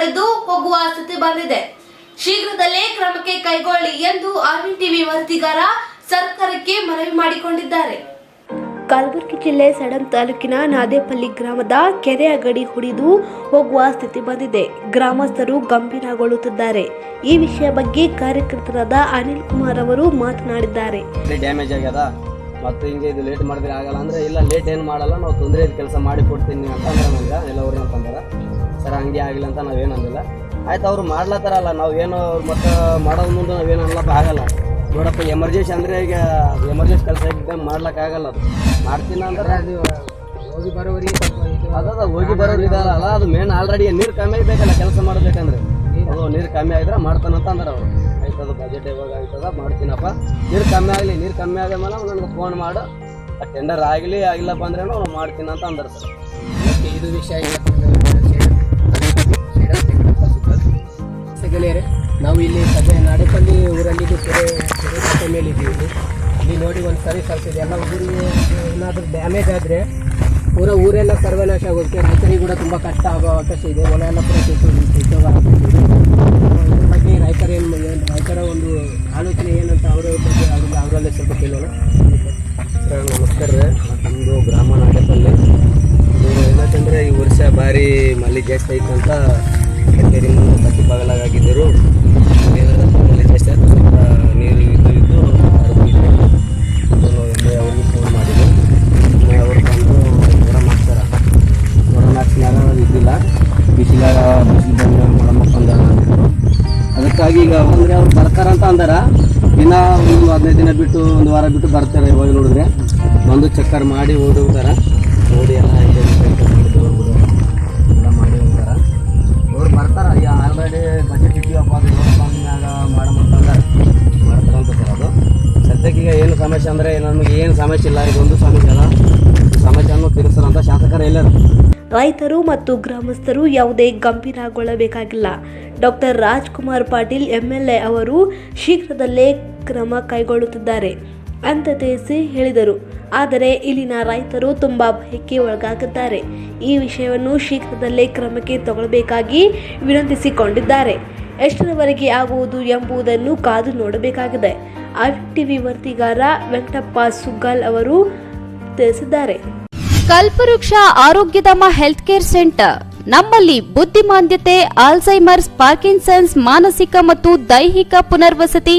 ಪಡೆದು ಹೋಗುವ ಸ್ಥಿತಿ ಬಂದಿದೆ. ಶೀಘ್ರದಲ್ಲೇ ಕ್ರಮಕ್ಕೆ ಕೈಗೊಳ್ಳಿ ಎಂದು ಆರ್ಮಿ ಟಿವಿ ವರದಿಗಾರ ಸರ್ಕಾರಕ್ಕೆ ಮನವಿ ಮಾಡಿಕೊಂಡಿದ್ದಾರೆ. ಕಲಬುರಗಿ ಜಿಲ್ಲೆ ಸಡಂ ತಾಲೂಕಿನ ನಾದೇಪಲ್ಲಿ ಗ್ರಾಮದ ಕೆರೆಯ ಗಡಿ ಹುಡಿದು ಹೋಗುವ ಸ್ಥಿತಿ ಬಂದಿದೆ. ಗ್ರಾಮಸ್ಥರು ಗಂಭೀರಗೊಳ್ಳುತ್ತಿದ್ದಾರೆ. ಈ ವಿಷಯ ಬಗ್ಗೆ ಕಾರ್ಯಕರ್ತರಾದ ಅನಿಲ್ ಕುಮಾರ್ ಅವರು ಮಾತನಾಡಿದ್ದಾರೆ. ಡ್ಯಾಮೇಜ್ ಆಗ್ಯದ. ಮತ್ತು ಹಿಂಗೆ ಇದು ಲೇಟ್ ಮಾಡಿದ್ರೆ ಆಗಲ್ಲ ಅಂದ್ರೆ ಇಲ್ಲ ಲೇಟ್ ಏನು ಮಾಡಲ್ಲ ನಾವು ತೊಂದರೆ ಕೆಲಸ ಮಾಡಿ ಕೊಡ್ತೀನಿ ಅಂತ ಎಲ್ಲ ಅವ್ರಿಗೆ ಅಂತಂದ್ರೆ ಸರ್ ಹಂಗೆ ಆಗಿಲ್ಲ ಅಂತ ನಾವೇನು ಅಂದಿಲ್ಲ. ಆಯ್ತು ಅವ್ರು ಮಾಡ್ಲತ್ತಾರಲ್ಲ ನಾವು ಏನು ಮತ್ತೆ ಮಾಡೋ ಮುಂದೆ ನಾವೇನು ಅನ್ಲಪ್ಪ ಆಗಲ್ಲ. ನೋಡಪ್ಪ ಎಮರ್ಜೆನ್ಸಿ ಅಂದರೆ ಈಗ ಎಮರ್ಜೆನ್ಸಿ ಕೆಲಸ ಇದ್ದ ಮಾಡ್ಲಕ್ಕಾಗಲ್ಲ ಅದು. ಮಾಡ್ತೀನಿ ಅಂದ್ರೆ ಅದು ಹೋಗಿ ಇದು ಅದದ ಹೋಗಿ ಬರೋರು ಇದಾರಲ್ಲ ಅದು ಮೇನ್ ಆಲ್ರೆಡಿ ನೀರು ಕಮ್ಮಿ ಆಗಬೇಕಲ್ಲ ಕೆಲಸ ಮಾಡಬೇಕಂದ್ರೆ. ಅದು ನೀರು ಕಮ್ಮಿ ಆಗಿದ್ರೆ ಮಾಡ್ತಾನಂತ ಅಂದ್ರೆ ಅವರು. ಆಯ್ತದ ಬಜೆಟ್ ಇವಾಗ ಆಯ್ತದ ಮಾಡ್ತೀನಪ್ಪ. ನೀರು ಕಮ್ಮಿ ಆಗಲಿ ನೀರು ಕಮ್ಮಿ ಆದ್ಮೇಲೆ ನನಗೆ ಫೋನ್ ಮಾಡು. ಟೆಂಡರ್ ಆಗಲಿ ಆಗಿಲ್ಲಪ್ಪ ಅಂದ್ರೆ ನಾವು ಮಾಡ್ತೀನಿ ಅಂತ ಅಂದ್ರೆ ಸರ್. ಇದು ವಿಷಯ ಸಗಲೇರೆ ನಾವು ಇಲ್ಲಿ ಸದ್ಯ ನಾಡೇಪಲ್ಲಿ ಊರಲ್ಲಿ ಕೆರೆ ಕೆರೆ ಮೇಲೆ ಇದ್ದೀವಿ ಇಲ್ಲಿ. ನೋಡಿ ಒಂದು ಸರಿ ಸಲ್ಸಿದೆ ಎಲ್ಲ ಊರಿಗೆ ಏನಾದರೂ ಡ್ಯಾಮೇಜ್ ಆದರೆ ಪೂರ ಊರೆಲ್ಲ ಸರ್ವನಾಶ ಆಗೋದಕ್ಕೆ ರೈತರಿಗೆ ಕೂಡ ತುಂಬ ಕಷ್ಟ ಆಗೋ ಅವಕಾಶ ಇದೆ. ಹೊಲ ಎಲ್ಲ ಉದ್ಯೋಗ ಇದ್ರ ಬಗ್ಗೆ ರೈತರ ಏನು ರೈತರ ಒಂದು ಆಲೋಚನೆ ಏನಂತ ಅವರ ಬಗ್ಗೆ ಅವ್ರಿಗೆ, ಅವರಲ್ಲೇ ಸ್ವಲ್ಪ ಕೇಳೋಣ. ಸರ್, ನಮಸ್ಕಾರ ನಮ್ಮದು ಗ್ರಾಮ ನಾಗಪಲ್ಲಿ ಇದು ಏನಂತಂದ್ರೆ ಈ ವರ್ಷ ಭಾರಿ ಮಳೆ ಜಾಸ್ತಿ ಆಯಿತು ಅಂತ ಮುಂದೆ ಕಟ್ಟಿ ಬಾಗಲಾಗಿದ್ದರು. ಫೋನ್ ಅವ್ರು ಬಂದು ಇದ್ದಿಲ್ಲ. ಬಿಸಿಲಾಗ ಬಿಸಿಲು ಅದಕ್ಕಾಗಿ ಈಗ ಅವ್ರು ಅಂತ ಅಂದಾರ. ದಿನ ಒಂದು ಬಿಟ್ಟು ಒಂದು ವಾರ ಬಿಟ್ಟು ಬರ್ತಾರೆ ಇವಾಗ ನೋಡಿದ್ರೆ. ಬಂದು ಚಕ್ಕರ್ ಮಾಡಿ ಓಡಿ ನೋಡಿ ಎಲ್ಲ ಬರ್ತಾರ? ಈಗ ಆಲ್ರೆಡಿ ಬಜೆಟ್ ಇಟ್ಟಿವಪ್ಪ ಮ್ಯಾಗ ಮಾಡಮಂತಂದಾರ ಮಾಡ್ತಾರಂತ ಸರ್ ಅದು. ಸದ್ಯಕ್ಕೆ ಈಗ ಏನು ಸಮಸ್ಯೆ ಅಂದರೆ ನಮಗೆ ಏನು ಸಮಸ್ಯೆ ಇಲ್ಲ ಒಂದು ಸಮಸ್ಯೆ ಅಲ್ಲ. ಸಮಸ್ಯೆಯನ್ನು ತೀರಿಸ್ತಾರಂತ ಶಾಸಕರು ಎಲ್ಲರೂ. ರೈತರು ಮತ್ತು ಗ್ರಾಮಸ್ಥರು ಯಾವುದೇ ಗಂಭೀರಗೊಳ್ಳಬೇಕಾಗಿಲ್ಲ. ಡಾಕ್ಟರ್ ರಾಜ್ಕುಮಾರ್ ಪಾಟೀಲ್ ಎಂಎಲ್ಎ ಅವರು ಶೀಘ್ರದಲ್ಲೇ ಕ್ರಮ ಕೈಗೊಳ್ಳುತ್ತಿದ್ದಾರೆ. ಅಂತ ತಿಳಿಸಿ ಹೇಳಿದರು. ಆದರೆ ಇಲ್ಲಿನ ರೈತರು ತುಂಬ ಭಯಕ್ಕೆ ಒಳಗಾಗಿದ್ದಾರೆ. ಈ ವಿಷಯವನ್ನು ಶೀಘ್ರದಲ್ಲೇ ಕ್ರಮಕ್ಕೆ ತಗೊಳ್ಳಬೇಕಾಗಿ ವಿನಂತಿಸಿಕೊಂಡಿದ್ದಾರೆ. ಎಷ್ಟರವರೆಗೆ ಆಗುವುದು ಎಂಬುದನ್ನು ಕಾದು ನೋಡಬೇಕಾಗಿದೆ. ಟಿವಿ ವರದಿಗಾರ ವೆಂಕಟಪ್ಪ ಸುಗ್ಗಲ್ ಅವರು ತಿಳಿಸಿದ್ದಾರೆ. ಕಲ್ಪವೃಕ್ಷ ಆರೋಗ್ಯಧಾಮ ಹೆಲ್ತ್ ಕೇರ್ ಸೆಂಟರ್. ನಮ್ಮಲ್ಲಿ ಬುದ್ಧಿಮಾಂದ್ಯತೆ ಆಲ್ಝೈಮರ್ಸ್ ಪಾರ್ಕಿನ್ಸನ್ಸ್, ಮಾನಸಿಕ ಮತ್ತು ದೈಹಿಕ ಪುನರ್ವಸತಿ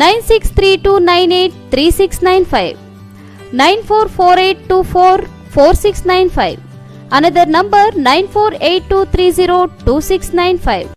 Nine six three two nine eight three six nine five nine four four eight two four four six nine five another number nine four eight two three zero two six nine five